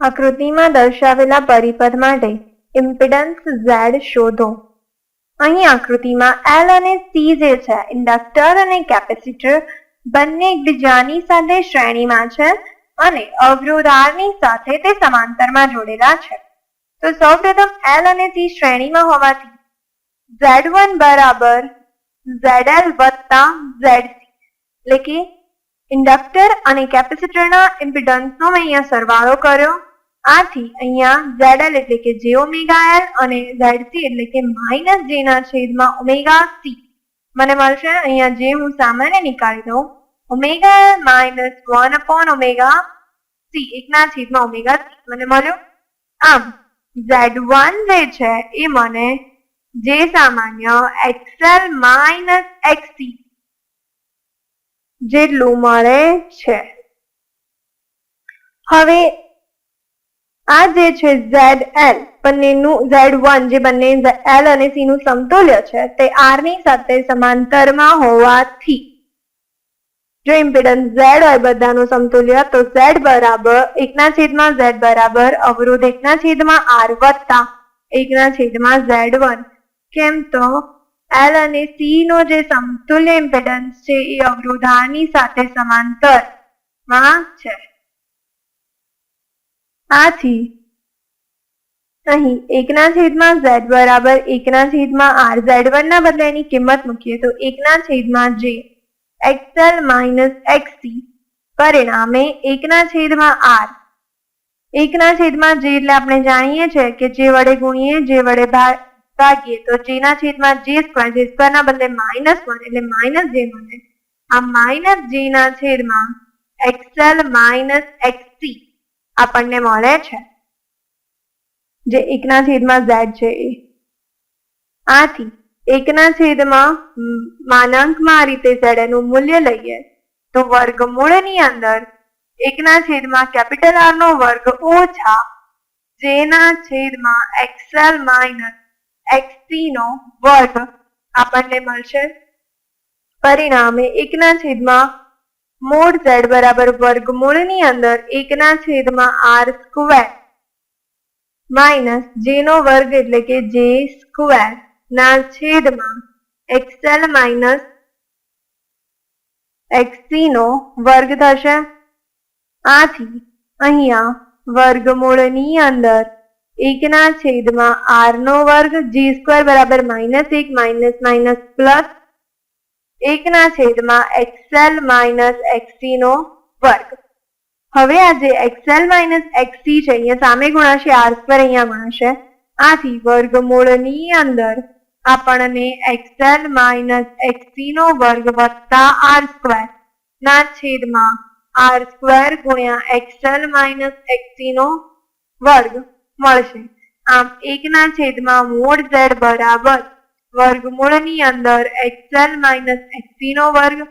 આકૃતિમાં દર્શાવેલા પરિપથ માટે ઇમ્પિડન્સ ઝેડ શોધો. અહીં આકૃતિમાં એલ અને સી જે છે, ઇન્ડક્ટર અને કેપેસિટર બંને એકબીજાની સાથે શ્રેણીમાં છે અને અવરોધ સાથે તે સમાંતરમાં જોડેલા છે. તો સૌપ્રથમ એલ અને સી શ્રેણીમાં હોવાથી ઝેડ વન બરાબર ઝેડ એલ વત્તા ઝેડ સી, એટલે કે ઇન્ડક્ટર અને કેપેસિટરના ઇમ્પિડન્સનો મેં અહીંયા સરવાળો કર્યો. આથી અહીંયા ZL એટલે કે જે ઓમેગા એલ અને ZC એટલે કે માઇનસ જે ના છેદમાં ઓમેગા સી. મને મળશે, અહીંયા જે હું સામાન્ય નીકાળી દઉં. Omega L minus one upon omega C, એકના છેદમાં ઓમેગા સી. મને મળ્યો? આમ Z1 જે છે એ મને જે સામાન્ય XL માઇનસ XC જેટલું મળે છે. હવે આ જે છે ઝેડ એલ બંનેનું ઝેડ વન, જે બંને એલ અને સી નું સમતુલ્ય છે, તે આરની સાથે સમાંતરમાં હોવાથી જો ઇમ્પિડન્સ ઝેડ હોય બધાનું સમતુલ્ય, તો ઝેડ બરાબર એકના છેદમાં ઝેડ બરાબર અવરોધ એકના છેદમાં આર વત્તા એકના છેદમાં ઝેડ વન. કેમ તો એલ અને સી નો જે સમતુલ્ય ઇમ્પિડન્સ છે, એ અવરોધ આરની સાથે સમાંતરમાં છે. આથી અહીં એકના છેદમાં ઝેડ બરાબર એકના છેદમાં આર ઝેડ વન ના બદલે એની કિંમત મૂકીએ તો એકના છેદમાં જે એક્સએલ માઇનસ એક્સસી પરિણામે એકના છેદમાં આર. એકના છેદમાં જે એટલે આપણે જાણીએ છીએ કે જે વડે ગુણીએ, જે વડે ભાગીએ તો જેના છેદમાં જે સ્ક્વેર જે સ્ક્વેર ના બદલે માઇનસ વન એટલે માઇનસ જે મળે. આ માઇનસ જે ના છેદમાં એક્સએલ માઇનસ એક્સસી આપણને મળે છે? જે એકના છેદમાં ઝેડ છે એ. આથી, એકના છેદમાં માનાંકમાં આ રીતે ઝેડ એનું મૂલ્ય લઈએ, તો વર્ગમૂળની અંદર એકના છેદમાં કેપિટલ આર નો વર્ગ ઓછા જેના છેદમાં એક્સએલ માઇનસ એક્સસી નો વર્ગ આપણને મળશે. પરિણામે એકના છેદમાં મોડ ઝેડ બરાબર વર્ગમૂળની અંદર એકના છેદમાં આર સ્ક્વેર માઇનસ જે નો વર્ગ એટલે કે જે સ્ક્વેર ના છેદમાં એક્સએલ માઇનસ એક્સસી નો વર્ગ થશે આથી અહીંયા વર્ગમૂળની અંદર એકના છેદમાં આર નો વર્ગ જી સ્ક્વેર બરાબર માઇનસ એક માઇનસ માઇનસ પ્લસ એકના છેદમાં એક્સએલ માઇનસ એક્સી નો વર્ગ. હવે આ જે એક્સએલ માઇનસ એક્સી છે, અહીંયા સામે ગુણાશે, આર સ્ક્વેર અહીંયા ગુણાશે. આથી વર્ગમૂળની અંદર આપણને એક્સએલ માઇનસ એક્સી નો વર્ગ વત્તા આર સ્ક્વેર ના છેદમાં આર સ્ક્વેર ગુણ્યા એક્સએલ માઇનસ એક્સી નો વર્ગ મળશે. આમ એકના છેદમાં મોડ ઝેડ બરાબર વર્ગમૂળની અંદર એક્સએલ માઇનસ એક્સી નો વર્ગ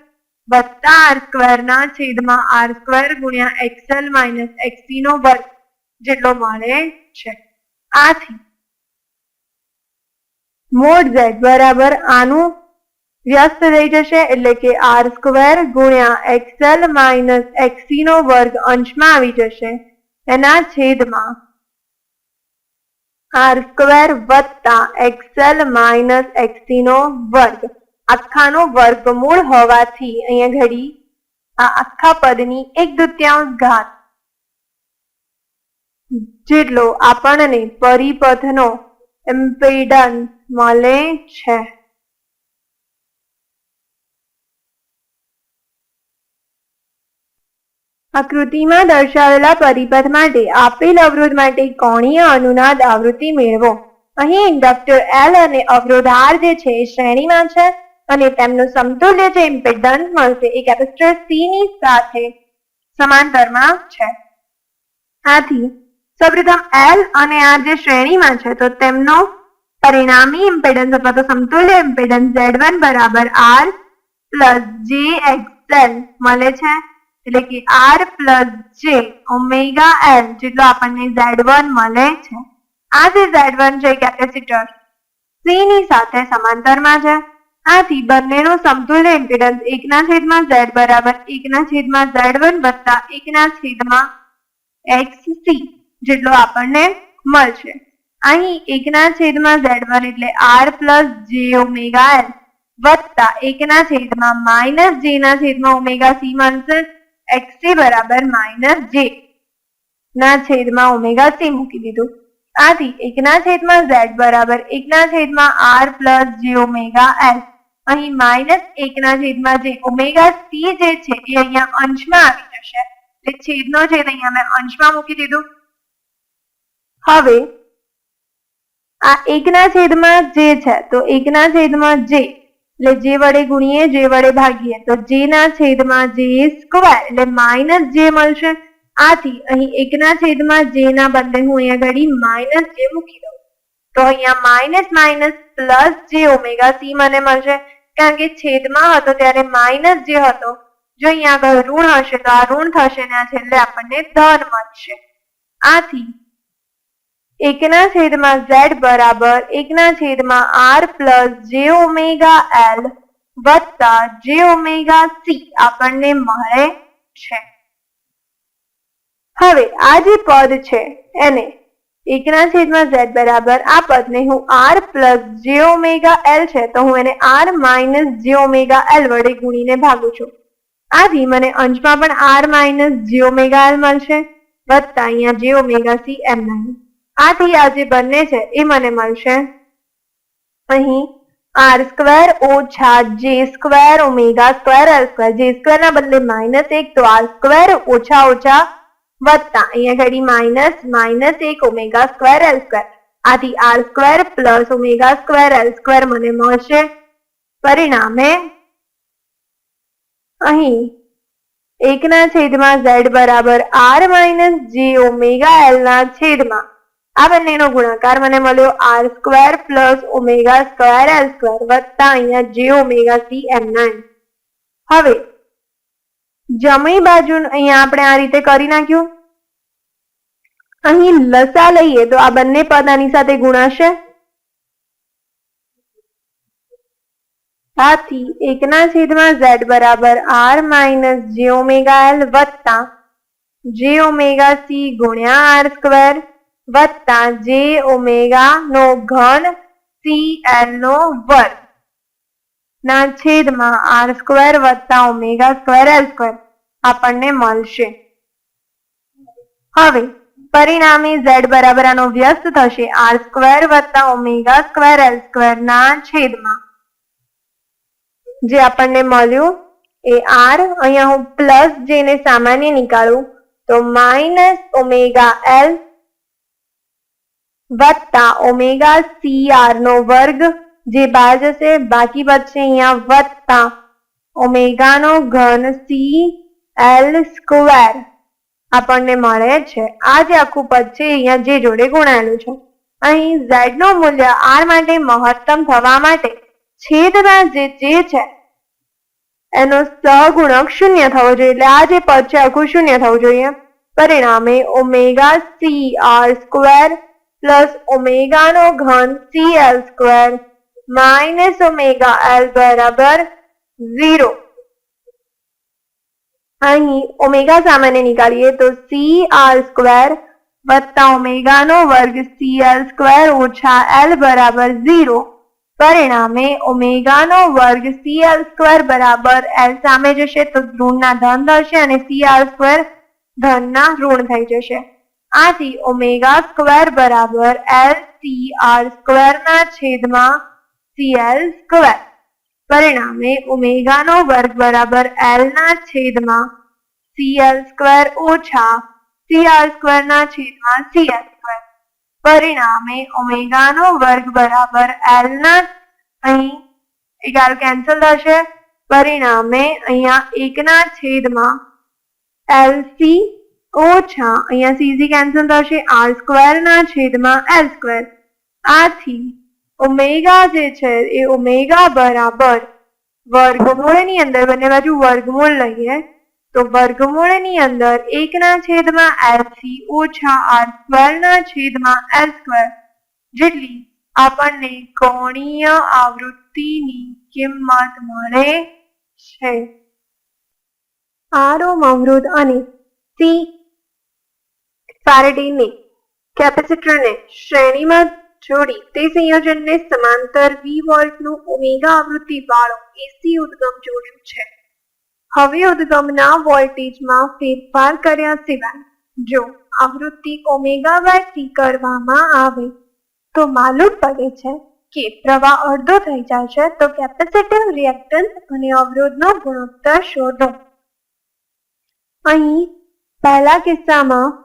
વત્તા આર સ્ક્વેર ના છેદમાં આર સ્ક્વેર ગુણ્યા એક્સએલ માઇનસ એક્સી નો વર્ગ જેટલો મળે છે. આથી મોડ ઝેડ બરાબર આનું વ્યસ્ત થઈ જશે એટલે કે આર સ્ક્વેર ગુણ્યા એક્સએલ માઇનસ એક્સી નો વર્ગ અંશમાં આવી જશે. એના છેદમાં આર સ્ક્વેર વત્તા એક્સએલ માઇનસ એક્સી નો વર્ગ. આખાનો વર્ગમૂળ હોવાથી અહીંયા ઘડી આ આખા પદની એક દૃત્યાંશ ઘાત જેટલો આપણને પરિપથનો ઇમ્પિડન્સ મળે છે. આકૃતિમાં દર્શાવેલા પરિપથ માટે આપેલ અવરોધ માટે કોણીય અનુનાદ આવૃત્તિ મેળવો. અહીં ઇન્ડક્ટર એલ અને અવરોધ આર જે છે એ શ્રેણીમાં છે અને તેમનું સમતુલ્ય જે ઇમ્પેડન્સ મળશે એ કેપેસિટર સી ની સાથે સમાંતરમાં છે. આથી સૌપ્રથમ એલ અને આર જે શ્રેણીમાં છે તો તેમનો પરિણામી ઇમ્પેડન્સ અથવા તો સમતુલ્ય ઇમ્પેડન્સ ઝેડ વન બરાબર આર પ્લસ જે એક્સએલ મળે છે. એટલે કે R plus J omega L જેટલો આપણને ઝેડ વન મળે છે. આ જે ઝેડ વન છે કેપેસિટર સી ની સાથે સમાંતરમાં છે. આથી બંનેનો સમતુલ્ય ઇમ્પિડન્સ એકના છેદમાં ઝેડ બરાબર એકના છેદમાં ઝેડ વન વત્તા એકના છેદમાં એક્સ સી જેટલો આપણને મળશે. અહીં એકના છેદમાં ઝેડ વન એટલે R plus J omega L વત્તા એકના છેદમાં માઇનસ જે ના છેદમાં ઓમેગા સી મળશે. એક્સી બરાબર માઇનસ જે ના છેદમાં ઓમેગા સી મૂકી દીધું. આથી એકના છેદમાં ઝેડ બરાબર એકના છેદમાં R plus J omega L. અહીં માઇનસ એકના છેદમાં જે ઓમેગા સી જે છે એ અહીંયા અંશમાં આવી જશે. એટલે છેદનો છેદ અહીંયા મેં અંશમાં મૂકી દીધું. હવે આ એકના છેદમાં જે છે તો એકના છેદમાં જે એટલે જે વડે ગુણીએ, જે વડે ભાગીએ, તો જે ના છેદમાં જે સ્ક્વેર એટલે માઇનસ જે મળશે. આથી અહીં એકના છેદમાં જે ના બદલે હું અહીંયા ઘડી માઇનસ જે મૂકી દઉં. તો અહીંયા minus minus plus J omega C મને મળશે. કારણ કે છેદમાં હતો ત્યારે માઇનસ જે હતો. જો અહીંયા આગળ ઋણ હશે તો આ ઋણ થશે ને આ છેલ્લે આપણને ધન મળશે. આથી એકના છેદમાં ઝેડ બરાબર એકના છેદમાં R plus J omega L વત્તા જે ઓમેગા સી આપણને મળે છે. હવે આ જે પદ છે એને એકના છેદમાં ઝેડ બરાબર આ પદને હું R plus J omega L છે તો હું એને R minus J omega L વડે ગુણીને ભાગું છું. આથી મને અંશમાં પણ R minus J omega L મળશે વત્તા અહીંયા જે ઓમેગા સી એમ નાઇન આથી આ જે બંને છે, એ મને મળશે. અહીં આર સ્ક્વેર ઓછા J square omega square R square J square ના બદલે માઇનસ એક તો આર સ્ક્વેર ઓછા ઓછા વત્તા, અહીંયા ઘડી માઇનસ માઇનસ એક ઓમેગા સ્ક્વેર એલ સ્ક્વેર આથી R square plus omega square L square મને મળશે. પરિણામે અહીં એકના છેદમાં ઝેડ બરાબર R minus J omega L ના છેદમાં આ બંનેનો ગુણાકાર મને મળ્યો R square plus omega square L square વત્તા અહીંયા જે ઓમેગા સી એમ નાઇન હવે, જમણી બાજુ અહીંયા આપણે આ રીતે કરી નાખ્યું. અહીં લસા લઈએ તો આ બંને પદ આની સાથે ગુણાશે. આથી એકના છેદમાં ઝેડ બરાબર R minus J omega L વત્તા જે ઓમેગા સી ગુણ્યા આર સ્ક્વેર વત્તા જે ઓમેગા નો ઘન સી એલ નો વર્ગ. ના છેદમાં આર સ્ક્વેર વત્તા ઓમેગા સ્ક્વેર એલ સ્ક્વેર આપણને મળશે. હવે પરિણામે ઝેડ બરાબર આનો વ્યસ્ત થશે આર સ્ક્વેર વત્તા ઓમેગા સ્ક્વેર એલ સ્ક્વેર ના છેદમાં. જે આપણને મળ્યું એ આર, અહીંયા હું પ્લસ જેને સામાન્ય નીકાળું તો માઇનસ ઓમેગા એલ વત્તા ઓમેગા સી આર નો વર્ગ, જે બહાર જશે. બાકી બચશે અહીંયા વત્તા ઓમેગા નો ઘન સી એલ સ્ક્વેર. આપણને મળે છે. આ જે આખું પદ છે, અહીંયા જે જોડે ગુણાયેલું છે. અહીં ઝેડનું મૂલ્ય આર માટે મહત્તમ થવા માટે છેદના જે જે છે, એનો સહગુણક શૂન્ય થવો જોઈએ. એટલે આ જે પદ છે, આખું શૂન્ય થવું જોઈએ. પરિણામે omega C R square plus ઓમેગાનો ઘન C L square minus omega L બરાબર ઝીરો અહીં ઓમેગા સામાન્ય નીકાળીએ તો સી આર સ્ક્વેર વત્તા ઓમેગા નો વર્ગ સી એલ સ્ક્વેર ઓછા એલ બરાબર ઝીરો પરિણામે ઓમેગા નો વર્ગ સી એલ સ્ક્વેર બરાબર એલ સામે જશે તો ધ્રુણના ધન થશે અને સી આર સ્ક્વેર ધનના ઋણ થઈ જશે. આથી ઓમેગા સ્ક્વેર બરાબર એલ સી આર સ્ક્વેર ના છેદમાં સી એલ સ્ક્વેર. પરિણામે ઓમેગા નો વર્ગ બરાબર એલ ના છેદમાં સી એલ સ્ક્વેર ઓછા સી આર સ્ક્વેર ના છેદમાં સી એલ સ્ક્વેર. પરિણામે ઓમેગા નો વર્ગ બરાબર એલ ના અહીં એગાર કેન્સલ થશે. પરિણામે અહીંયા એકના છેદમાં એલ સી ઓછા, અહીંયા સીઝી કેન્સલ થશે આર સ્ક્વેર ના છેદમાં એલ સ્ક્વેર આથી ઓમેગા જે છે, એ ઓમેગા બરાબર વર્ગમૂળની અંદર, બંને બાજુ વર્ગમૂળ લઈએ, તો વર્ગમૂળની અંદર એકના છેદમાં એલ સી ઓછા આર સ્ક્વેર ના છેદમાં એલ સ્ક્વેર જેટલી આપણને કોણીય આવૃત્તિની કિંમત મળે છે. આરો અવરોધ અને સી ફેરેડેની, કેપેસિટરને શ્રેણીમાં જોડી તે સંયોજનને સમાંતર વી વોલ્ટનું ઓમેગા આવૃત્તિ વાળો એસી ઉદ્ગમ જોડ્યું છે. હવે ઉદ્ગમના વોલ્ટેજમાં ફેરફાર કર્યા સિવાય, જો આવૃત્તિ ઓમેગા બાય કરવામાં આવે, તો માલુમ પડે છે કે પ્રવાહ અડધો થઈ જાય છે, તો કેપેસિટીવ રિએક્ટન્સ અને અવરોધનો ગુણોત્તર શોધો. અહીં પહેલા કિસ્સામાં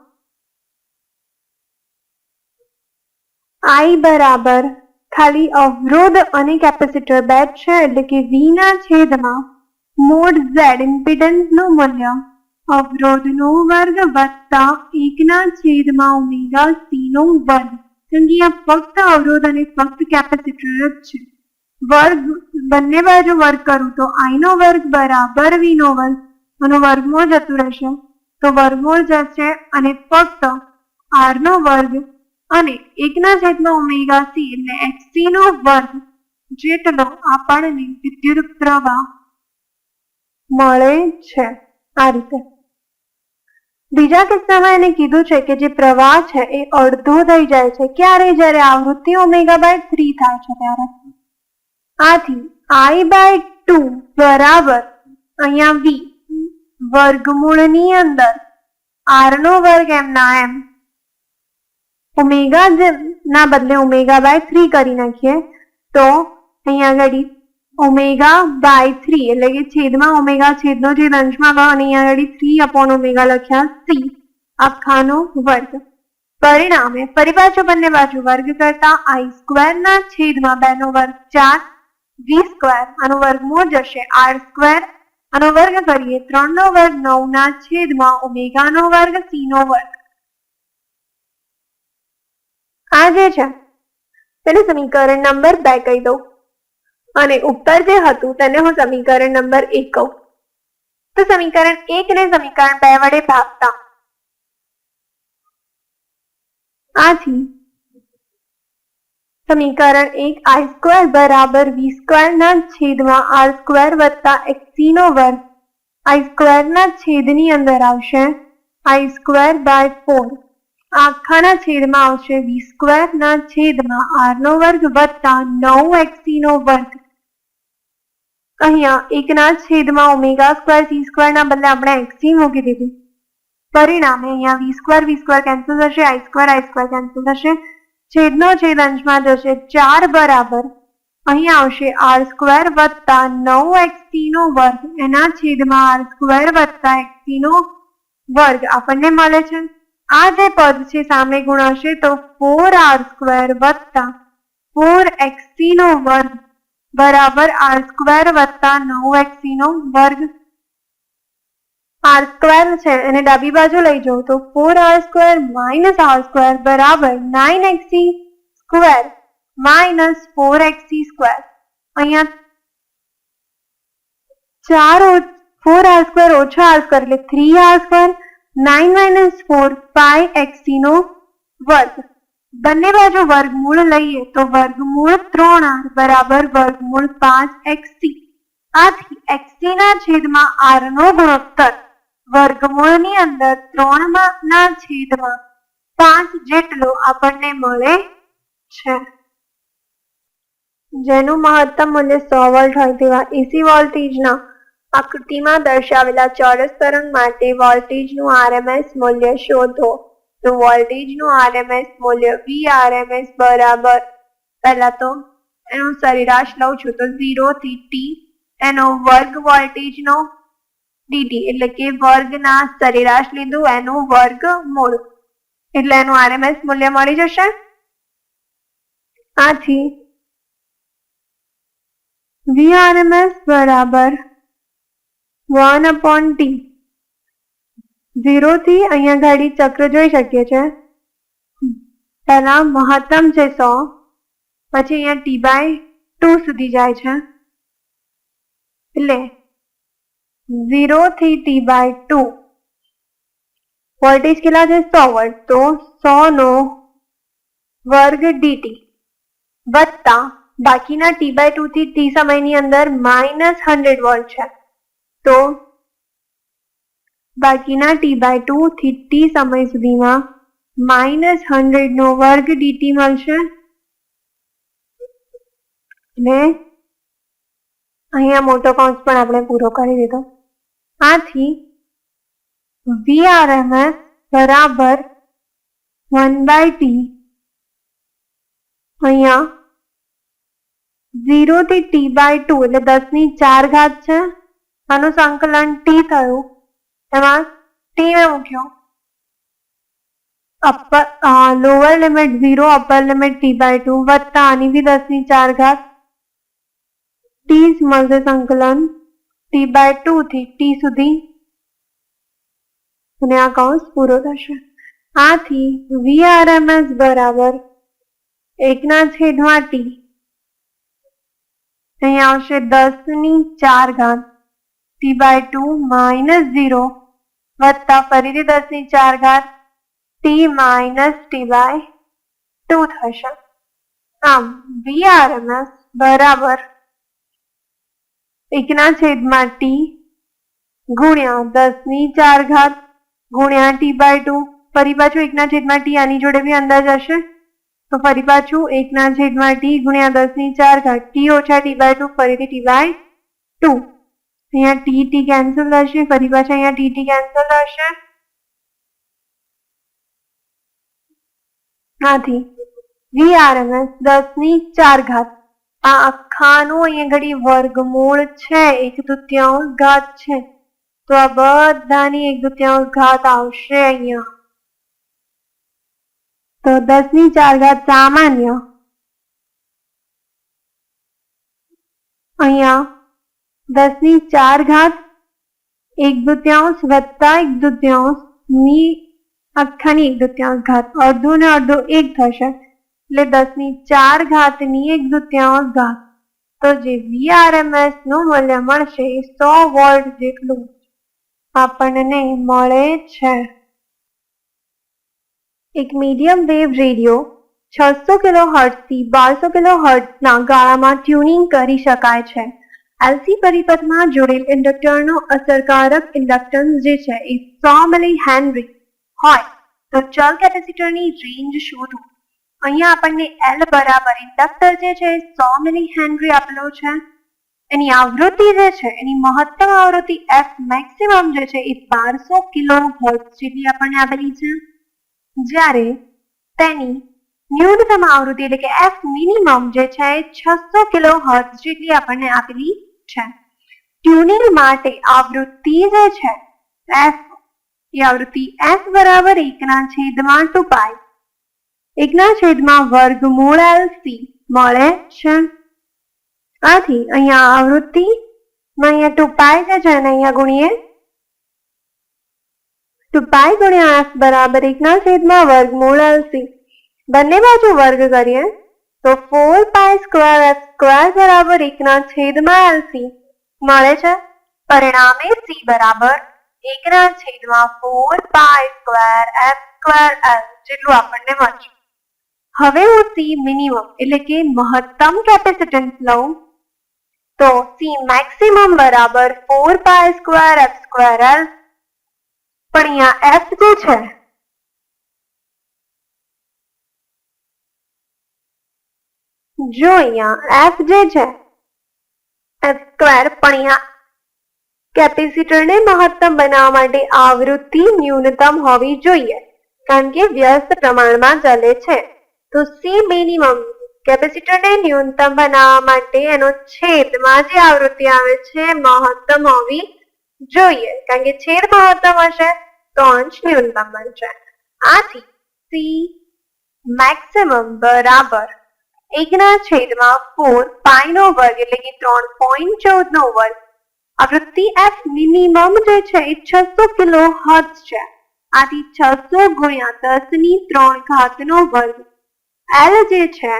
I બરાબર. ખાલી અવરોધ અને કેપેસિટર બે જ છે, એટલે કે V ના છેદમાં મોડ Z ઇમ્પિડન્સનું મૂલ્ય. અવરોધનો વર્ગ વત્તા એકના છેદમાં ઓમેગા સી નો વર્ગ. કેમ કે ફક્ત અવરોધ અને ફક્ત કેપેસિટર જ છે. વર્ગ, બંને બાજુ વર્ગ કરું તો I નો વર્ગ બરાબર V નો વર્ગ. અને વર્ગમૂળ જતું રહેશે. તો વર્ગમૂળ જશે અને ફક્ત R નો વર્ગ અને એકના છેદમાં ઓમેગા સી એટલે એચસી નો વર્ગ જેટલો આપણને વિદ્યુત પ્રવાહ મળે છે. આ રીતે. બીજા કિસ્સામાં એને કીધું છે કે જે પ્રવાહ છે એ અડધો થઈ જાય છે. ક્યારે? જ્યારે આવૃત્તિ ઓમેગા બાય થ્રી થાય છે ત્યારે. આથી આઈ બાય ટુ બરાબર અહીંયા વી વર્ગમૂળની અંદર આર નો વર્ગ એમના એમ ઓમેગા ના બદલે ઓમેગા બાય થ્રી કરી નાખીએ, તો અહીંયા આગળ ઓમેગા બાય થ્રી એટલે કે છેદમાં ઓમેગા છેદનો છેદ અંશમાં ગયો અને અહીંયા આગળ થ્રી અપોન ઓમેગા લખ્યા સી આખાનો વર્ગ. પરિણામે ફરી પાછો બંને બાજુ વર્ગ કરતા આઈ સ્ક્વેર ના છેદમાં બે નો વર્ગ ચાર, વી સ્ક્વેર આનો વર્ગમૂળ જશે આર સ્ક્વેર, આનો વર્ગ કરીએ ત્રણ નો વર્ગ નવ ના છેદમાં ઓમેગા નો વર્ગ સી નો વર્ગ. આ જે છે તેને સમીકરણ નંબર બે કહી દઉં. અને ઉપર જે હતું તેને હું સમીકરણ નંબર એક કહું. તો સમીકરણ એક ને સમીકરણ બે વડે ભાગતા. આથી સમીકરણ એક આઈ સ્ક્વેર બરાબર વી સ્ક્વેર ના છેદમાં આર સ્ક્વેર વત્તા એક્સી નો વર્ગ આઈ સ્ક્વેર ના છેદની અંદર આવશે આઈ સ્ક્વેર બાય ફોર આખાના છેદમાં આવશે. વી સ્ક્વેર ના છેદમાં આર નો વર્ગ વત્તા નવ એક્સી નો વર્ગ. અહીંયા એકના છેદમાં ઓમેગા સ્ક્વેર સી સ્ક્વેર ના બદલે આપણે એક્સી મૂકી દીધું. પરિણામે અહીંયા V square V square cancel થશે I square I square cancel થશે. છેદનો છેદ અંશમાં જશે ચાર બરાબર. અહીંયા આવશે આર સ્ક્વેર વત્તા નવ એક્સી નો વર્ગ. એના છેદમાં આર સ્ક્વેર વત્તા એક્સી નો વર્ગ આપણને મળે છે. આ જે પદ છે સામે ગુણાશે તો ફોર આર સ્ક્વેર વત્તા ફોર એક્સી નો વર્ગ બરાબર આર સ્ક્વેર વત્તા નવ એક્સી નો વર્ગ આર સ્ક્વેર છે, એને ડાબી બાજુ લઈ જાઉં તો four R square minus R square બરાબર nine XC square minus four XC square અહીંયા ચાર ફોર આર સ્ક્વેર ઓછા આર સ્ક્વેર એટલે three R square nine minus four pi XC નો વર્ગ. બંને બાજુ વર્ગમૂળ લઈએ તો વર્ગમૂળ ત્રણ આર બરાબર વર્ગમૂળ પાંચ એક્સી આથી એક્સી ના છેદમાં આર નો ગુણોત્તર. વર્ગમૂળની અંદર ત્રણ ના છેદમાં પાંચ જેટલો આપણને મળે છે. જેનું મહત્તમ મૂલ્ય સો વોલ્ટ હોય તેવા એસી વોલ્ટેજના આકૃતિમાં દર્શાવેલા ચોરસ તરંગ માટે વોલ્ટેજનું આરએમએસ મૂલ્ય શોધો. તો વોલ્ટેજનું આરએમએસ મૂલ્ય વી આરએમએસ બરાબર. પહેલા તો એનું સરેરાશ લઉં છું તો ઝીરો થી ટી એનો વર્ગ વોલ્ટેજનો ડીટી એટલે કે વર્ગના સરેરાશ લીધું એનું વર્ગ મૂળ. એટલે એનું આરએમએસ મૂલ્ય મળી જશે. આથી વી આરએમએસ બરાબર વન અપોન ટી ઝીરો થી અહીંયા ઘડી ચક્ર જોઈ શકીએ છીએ પહેલા મહત્તમ છે સો, પછી અહીંયા ટી બાય ટુ સુધી જાય છે. એટલે ઝીરો થી ટી બાય ટુ વોલ્ટેજ કેટલા છે? સો વોલ્ટ તો સો નો વર્ગ ડીટી વત્તા બાકીના ટી બાય ટુ થી ટી સમયની અંદર માઇનસ હંડ્રેડ વોલ્ટ છે. તો બાકીના ટી બાય ટુ થી ટી સમય સુધીમાં માઇનસ હંડ્રેડ નો વર્ગ ડીટી મળશે. ને અહીંયા મોટો કૌંસ પણ આપણે પૂરો કરી દીધો. આથી વીઆરએમએસ બરાબર વન બાય ટી અહીંયા ઝીરો થી ટી બાય ટુ એટલે દસની ચાર ઘાત છે. આનું સંકલન ટી થયું. એમાં ટી મેં મૂક્યો. Upper lower limit zero upper limit T by two વત્તા આની બી દસની ચાર ઘાત. ટી મળશે સંકલન ટી બાય ટુ થી ટી સુધી. અને આ કૌંસ પૂરો થશે. આથી વીઆરએમએસ બરાબર એકના છેદમાં ટી અહીંયા આવશે દસની ચાર ઘાત. T by two minus zero વત્તા ફરીથી દસની ચાર ઘાત T minus T by two થશે. આમ વીઆરએમએસ બરાબર એકના છેદમાં ટી ગુણ્યા દસની ચાર ઘાત ગુણ્યા ટી બાય ટુ ફરી પાછું એકના છેદમાં ટી આની જોડે બી અંદાજ હશે? તો ફરી પાછું એકના છેદમાં ટી ગુણ્યા દસની ચાર ઘાત ટી ઓછા ટી બાય ટુ ફરીથી ટી બાય ટુ અહીંયા ટી ટી કેન્સલ થશે, ફરી પાછા અહીંયા ટી ટી કેન્સલ થશે. આથી વીઆરએમએસ દસની ચાર ઘાત આ આખાનું અહીંયા ઘડી વર્ગમૂળ છે, એક તૃતીયાંશ ઘાત છે. તો આ બધાની એક તૃતીયાંશ ઘાત આવશે અહીંયા. તો દસની ચાર ઘાત સામાન્ય. અહીંયા દસની ચાર ઘાત, એક દુત્યાંશ વત્તા એક દુત્યાંશ, ની આખાની એક દુત્યાંશ ઘાત, અડધું ને અડધો એક થશે. એટલે દસની ચાર ઘાતની એક દુત્યાંશ ઘાત. તો જે વીઆરએમએસનું મૂલ્ય મળશે એ સો વોલ્ટ જેટલું આપણને મળે છે. એક મીડિયમ વેવ રેડિયો છસો કિલો થી બારસો કિલો ના ગાળામાં ટ્યુનિંગ કરી શકાય છે. એલસી પરિપથમાં જોડેલ ઇન્ડક્ટરનો અસરકારક ઇન્ડક્ટન્સ જે છે એ સો મિલી હેનરી હોય, તો ચલ કેપેસિટરની રેન્જ શોધો. અહીંયા આપણને એલ બરાબર ઇન્ડક્ટર જે છે સો મિલી હેનરી આપેલો છે. એની આવૃત્તિ જે છે, એની મહત્તમ આવૃત્તિ એફ મેક્સિમમ જે છે એ બારસો કિલો હર્ટ્ઝ જેટલી આપણને આપેલી છે. જ્યારે તેની ન્યૂનતમ આવૃત્તિ એટલે કે એફ મિનિમમ જે છે એ છસો કિલો હર્ટ જેટલી આપણને આપેલી છે. ટ્યુનિંગ માટે આવૃત્તિ જે છે, એફ, એ આવૃત્તિ એફ બરાબર એકના છેદમાં ટુ પાય એકના છેદમાં વર્ગમૂળ એલસી મળે છે. આથી અહીંયા આવૃત્તિ અહીંયા ટુ પાય જે છે ને અહીંયા ગુણીએ. તો પાઈ ગુણ્યા એફ બરાબર એકના છેદમાં વર્ગમૂળ એલસી બંને બાજુ વર્ગ કરીએ. તો four pi square F square બરાબર એકના છેદમાં એલસી મળે છે? પરિણામે સી બરાબર એકના છેદમાં four pi square F square L જેટલું આપણને મળશે. હવે હું સી મિનિમમ એટલે કે મહત્તમ કેપેસિટન્સ લઉં. તો સી મેક્સિમમ બરાબર four pi square F square L પણ અહીંયા એફ જે છે? જો અહીંયા એફ જે છે એફ સ્ક્વેર પણ અહીંયા કેપેસિટરને મહત્તમ બનાવવા માટે આવૃત્તિ ન્યૂનતમ હોવી જોઈએ, કારણ કે વ્યસ્ત પ્રમાણમાં ચાલે છે. તો સી મિનિમમ કેપેસિટરને ન્યૂનતમ બનાવવા માટે એનો છેદમાં જે આવૃત્તિ આવે છે, મહત્તમ હોવી જોઈએ, કારણ કે છેદ મહત્તમ હશે તો અંશ ન્યૂનતમ બનશે. આથી સી મેક્સિમમ બરાબર એકના છેદમાં ફોર પાઈ નો વર્ગ એટલે કે ત્રણ પોઈન્ટ ચૌદ નો વર્ગ આવૃત્તિ એફ મિનિમમ જે છે એ છસો કિલો હર્ટ્ઝ છે. આથી છસો ગુણ્યા દસની ત્રણ ઘાત નો વર્ગ. એલ જે છે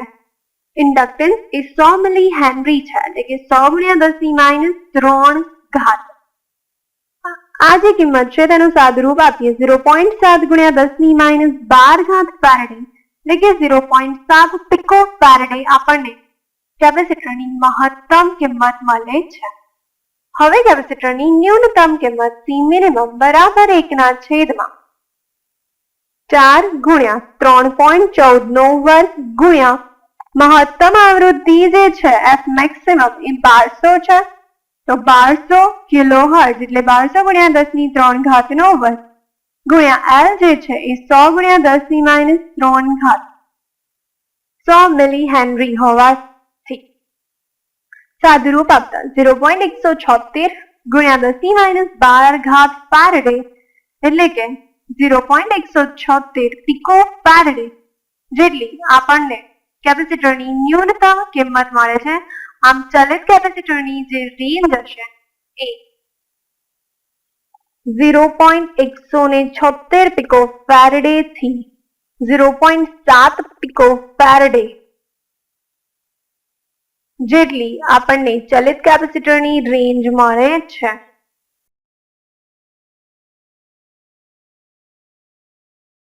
ઇન્ડક્ટન્સ એ સો મિલી હેનરી છે, એટલે કે સો ગુણ્યા દસની માઇનસ ત્રણ ઘાત. આ જે કિંમત છે તેનું સાદુરૂપ આપીએ, ઝીરો પોઈન્ટ સાત ગુણ્યા દસની માઇનસ બાર ઘાત ફેરેડે. એટલે કે પિકો ફેરેડે આપણને કેપેસિટરની મહત્તમ કિંમત મળે છે. હવે કેપેસિટરની ન્યૂનતમ કિંમત સી મિનિમમ બરાબર એકના છેદમાં ચાર ગુણ્યા ત્રણ પોઈન્ટ ચૌદ નો વર્ગ ગુણ્યા મહત્તમ આવૃત્તિ જે છે એફ મેક્સિમમ એ બારસો છે. તો બારસો કિલો હર્જ એટલે બારસો ગુણ્યા દસની ત્રણ ઘાત નો વર્ગ ગુણ્યા એલ જે છે એ સો ગુણ્યા દસની માઇનસ ત્રણ ઘાત. સો મિલી હેનરી હોવાથી સાદુરૂપ આપતા ઝીરો પોઈન્ટ એકસો છોતેર ગુણ્યા દસની માઇનસ બાર ઘાત પારડે એટલે કે ઝીરો પોઈન્ટ એકસો છોતેર પિકો પારડે જેટલી આપણને કેપેસિટરની ન્યૂનતમ કિંમત મળે છે. આમ ચલિત કેપેસિટરની જે રેન્જ હશે એ ઝીરો પોઈન્ટ એકસો ને છોતેર પીકો ફેરેડે થી. ઝીરો પોઈન્ટ સાત પીકો ફેરેડે. જેટલી આપણને ચલિત કેપેસિટરની રેન્જ મળે છે.